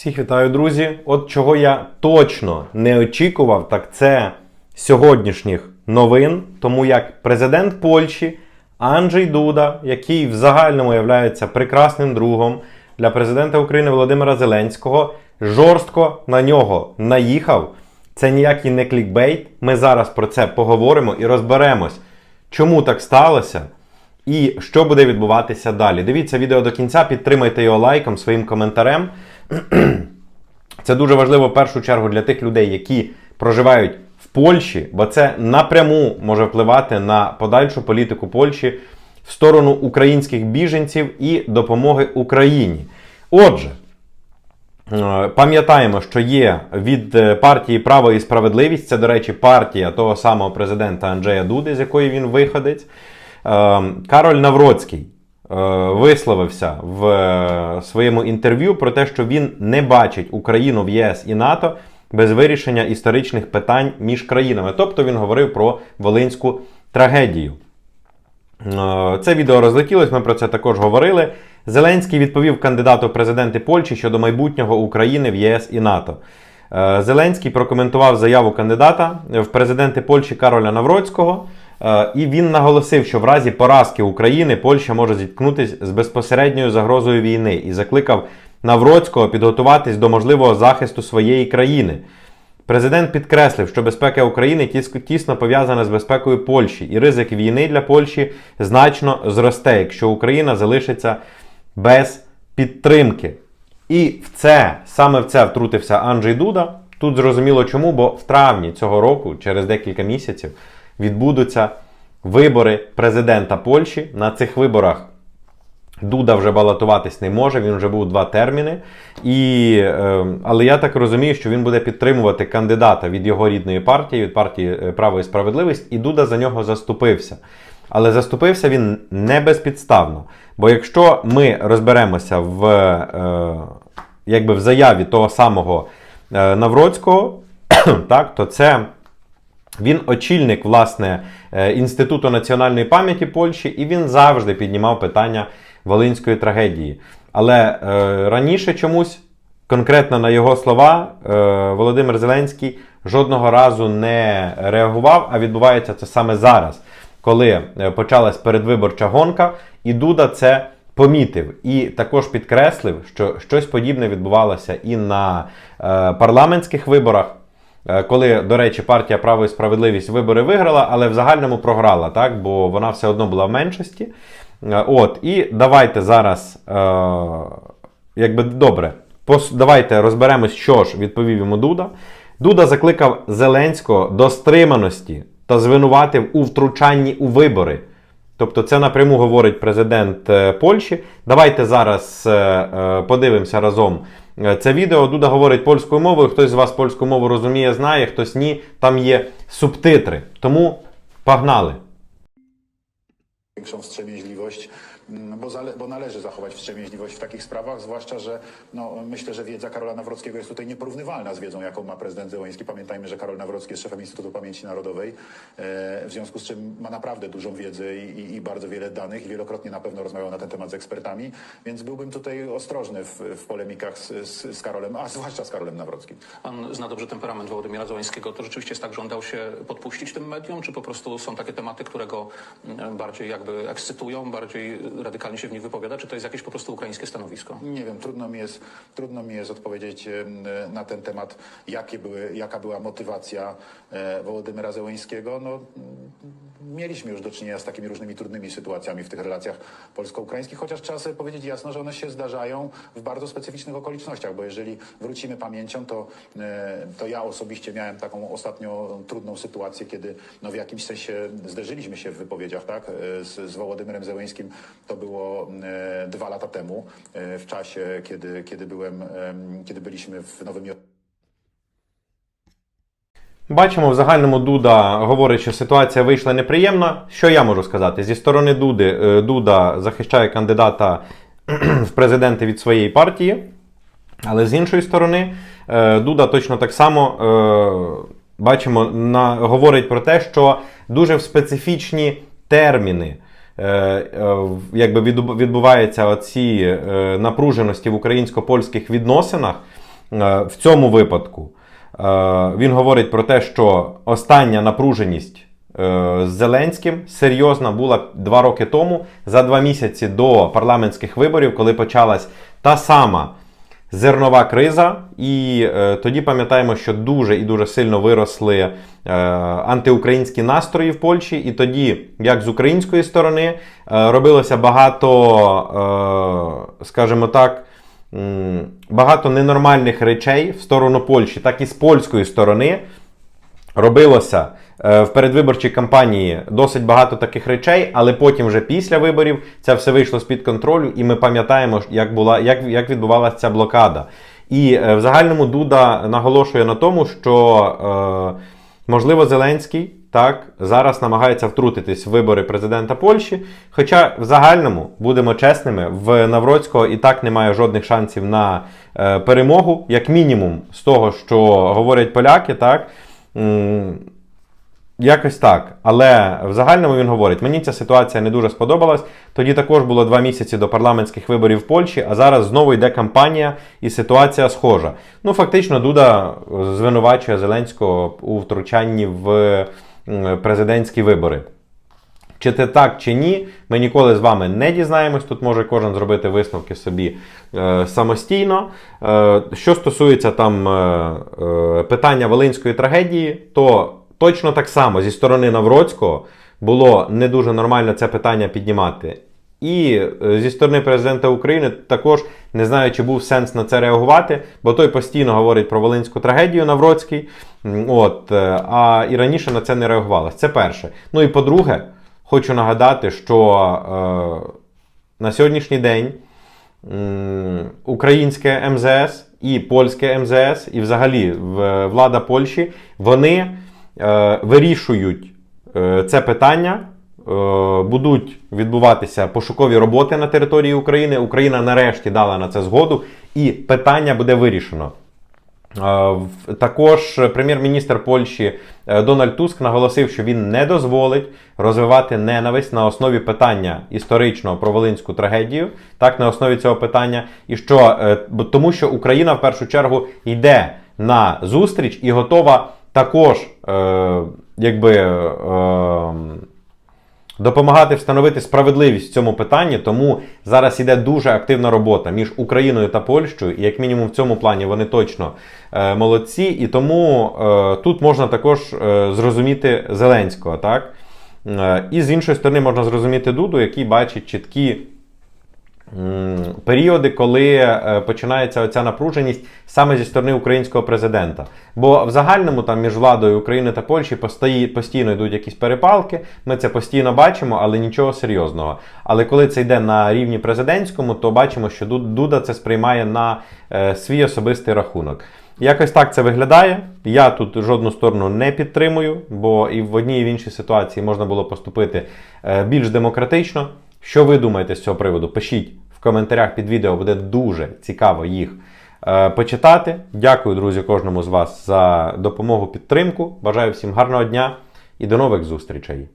Всіх вітаю, друзі. От чого я точно не очікував, так це сьогоднішніх новин, тому як президент Польщі Анджей Дуда, який в загальному є прекрасним другом для президента України Володимира Зеленського, жорстко на нього наїхав. Це ніякий не клікбейт. Ми зараз про це поговоримо і розберемось, чому так сталося. І що буде відбуватися далі. Дивіться відео до кінця, підтримайте його лайком, своїм коментарем. Це дуже важливо в першу чергу для тих людей, які проживають в Польщі, бо це напряму може впливати на подальшу політику Польщі в сторону українських біженців і допомоги Україні. Отже, е, пам'ятаємо, що є від е, партії Право і справедливість, це, до речі, партія того самого президента Анджея Дуди, з якої він виходець. Е, Кароль Навроцький висловився в е, своєму інтерв'ю про те, що він не бачить Україну в ЄС і НАТО без вирішення історичних питань між країнами. Тобто він говорив про Волинську трагедію. Е, Це відео розлетілось, ми про це також говорили. Зеленський відповів кандидату в президенти Польщі щодо майбутнього України в ЄС і НАТО. Е, Зеленський прокоментував заяву кандидата в президенти Польщі Кароля Навроцького. Е, І він наголосив, що в разі поразки України Польща може зіткнутися з безпосередньою загрозою війни і закликав Навроцького підготуватись до можливого захисту своєї країни. Президент підкреслив, що безпека України тіс- тісно пов'язана з безпекою Польщі, і ризик війни для Польщі значно зросте, якщо Україна залишиться без підтримки. І в це саме в це втрутився Анджей Дуда. Тут зрозуміло чому, бо в травні цього року, через декілька місяців, відбудуться вибори президента Польщі. На цих виборах Дуда вже балотуватись не може, він вже був два терміни. І, е, але я так розумію, що він буде підтримувати кандидата від його рідної партії, від партії е, Право і справедливість, і Дуда за нього заступився. Але заступився він не безпідставно. Бо якщо ми розберемося в, е, якби в заяві того самого е, Навроцького, так, то це він очільник власне е, Інституту національної пам'яті Польщі, і він завжди піднімав питання Волинської трагедії. Але е, раніше чомусь, конкретно на його слова, е, Володимир Зеленський жодного разу не реагував, а відбувається це саме зараз, коли е, почалась передвиборча гонка, і Дуда це помітив і також підкреслив, що щось подібне відбувалося і на е, парламентських виборах. Е, Коли, до речі, партія Право і справедливість вибори виграла, але в загальному програла, так? бо вона все одно була в меншості. Е, От, і давайте зараз, е, якби добре, давайте розберемось, що ж відповів йому Дуда. Дуда закликав Зеленського до стриманості та звинуватив у втручанні у вибори. Тобто це напряму говорить президент е, Польщі. Давайте зараз подивимося разом це відео. Дуда говорить польською мовою. Хтось з вас польську мову розуміє, знає, хтось ні. Там є субтитри. Тому погнали. Bo, zale, bo należy zachować wstrzemięźliwość w takich sprawach, zwłaszcza, że no, myślę, że wiedza Karola Nawrockiego jest tutaj nieporównywalna z wiedzą, jaką ma prezydent Zełański. Pamiętajmy, że Karol Nawrocki jest szefem Instytutu Pamięci Narodowej, e, w związku z czym ma naprawdę dużą wiedzę i, i, bardzo wiele danych i wielokrotnie na pewno rozmawiał na ten temat z ekspertami, więc byłbym tutaj ostrożny w, w polemikach z, z, z Karolem, a zwłaszcza z Karolem Nawrockim. Pan zna dobrze temperament Wołodymira Zełańskiego. To rzeczywiście jest tak, że on dał się podpuścić tym mediom, czy po prostu są takie tematy, które go mm, bardziej jakby ekscytują, bardziej radykalnie się w nich wypowiada, czy to jest jakieś po prostu ukraińskie stanowisko? Nie wiem, trudno mi jest, trudno mi jest odpowiedzieć em, na ten temat, jakie były, jaka była motywacja e, Wołodymyra Zełęńskiego. No, mieliśmy już do czynienia z takimi różnymi trudnymi sytuacjami w tych relacjach polsko-ukraińskich, chociaż trzeba sobie powiedzieć jasno, że one się zdarzają w bardzo specyficznych okolicznościach, bo jeżeli wrócimy pamięcią, to, e, to ja osobiście miałem taką ostatnio trudną sytuację, kiedy no, w jakimś sensie zderzyliśmy się w wypowiedziach tak, e, z, z Wołodymyrem. To było e, dwa lata temu, w czasie, kiedy, kiedy, byłem, em, kiedy byliśmy w Nowym Jorku. Бачимо, в загальному Дуда говорить, що ситуація вийшла неприємна. Що я можу сказати? Зі сторони Дуди, е, Дуда захищає кандидата в президенти від своєї партії, але з іншої сторони, е, Дуда точно так само е, бачимо, на, говорить про те, що дуже в специфічні терміни. Якби відбуваються оці е, напруженості в українсько-польських відносинах, в цьому випадку він говорить про те, що остання напруженість е, з Зеленським серйозна була два роки тому, за два місяці до парламентських виборів, коли почалась та сама зернова криза, і е, тоді пам'ятаємо, що дуже і дуже сильно виросли е, антиукраїнські настрої в Польщі. І тоді, як з української сторони, е, робилося багато, е, скажімо так, багато ненормальних речей в сторону Польщі, так і з польської сторони робилося е, в передвиборчій кампанії досить багато таких речей, але потім, вже після виборів, це все вийшло з-під контролю, і ми пам'ятаємо, як була як, як відбувалася ця блокада. І е, в загальному Дуда наголошує на тому, що е, можливо Зеленський так зараз намагається втрутитись в вибори президента Польщі. Хоча в загальному будемо чесними, в Навроцького і так немає жодних шансів на е, перемогу, як мінімум, з того, що говорять поляки, так. Якось так. Але в загальному він говорить: мені ця ситуація не дуже сподобалась. Тоді також було два місяці до парламентських виборів в Польщі, а зараз знову йде кампанія і ситуація схожа. Ну, фактично, Дуда звинувачує Зеленського у втручанні в президентські вибори. Чи це так, чи ні, ми ніколи з вами не дізнаємось. Тут може кожен зробити висновки собі е, самостійно. Е, що стосується там е, е, питання Волинської трагедії, то точно так само зі сторони Навроцького було не дуже нормально це питання піднімати. І е, зі сторони президента України також не знаю, чи був сенс на це реагувати, бо той постійно говорить про Волинську трагедію Навроцький. От, е, а і раніше на це не реагувалось. Це перше. Ну і по-друге, хочу нагадати, що е, на сьогоднішній день м, українське МЗС і польське МЗС, і взагалі влада Польщі, вони е, вирішують е, це питання. Е, Будуть відбуватися пошукові роботи на території України. Україна нарешті дала на це згоду, і питання буде вирішено. Е, Також прем'єр-міністр Польщі е, Дональд Туск наголосив, що він не дозволить розвивати ненависть на основі питання історичного про Волинську трагедію, так на основі цього питання, і що тому, що Україна в першу чергу йде на зустріч і готова також, якби. Допомагати встановити справедливість в цьому питанні. Тому зараз іде дуже активна робота між Україною та Польщею, і як мінімум в цьому плані вони точно е, молодці. І тому е, тут можна також е, зрозуміти Зеленського, так? Е, і з іншої сторони можна зрозуміти Дуду, який бачить чіткі. Періоди, коли е, починається оця напруженість саме зі сторони українського президента. Бо в загальному там між владою України та Польщі постійно йдуть якісь перепалки. Ми це постійно бачимо, але нічого серйозного. Але коли це йде на рівні президентському, то бачимо, що Дуда це сприймає на е, свій особистий рахунок. Якось так це виглядає. Я тут жодну сторону не підтримую, бо і в одній і в іншій ситуації можна було поступити е, більш демократично. Що ви думаєте з цього приводу? Пишіть в коментарях під відео, буде дуже цікаво їх е, почитати. Дякую, друзі, кожному з вас за допомогу, підтримку. Бажаю всім гарного дня і до нових зустрічей!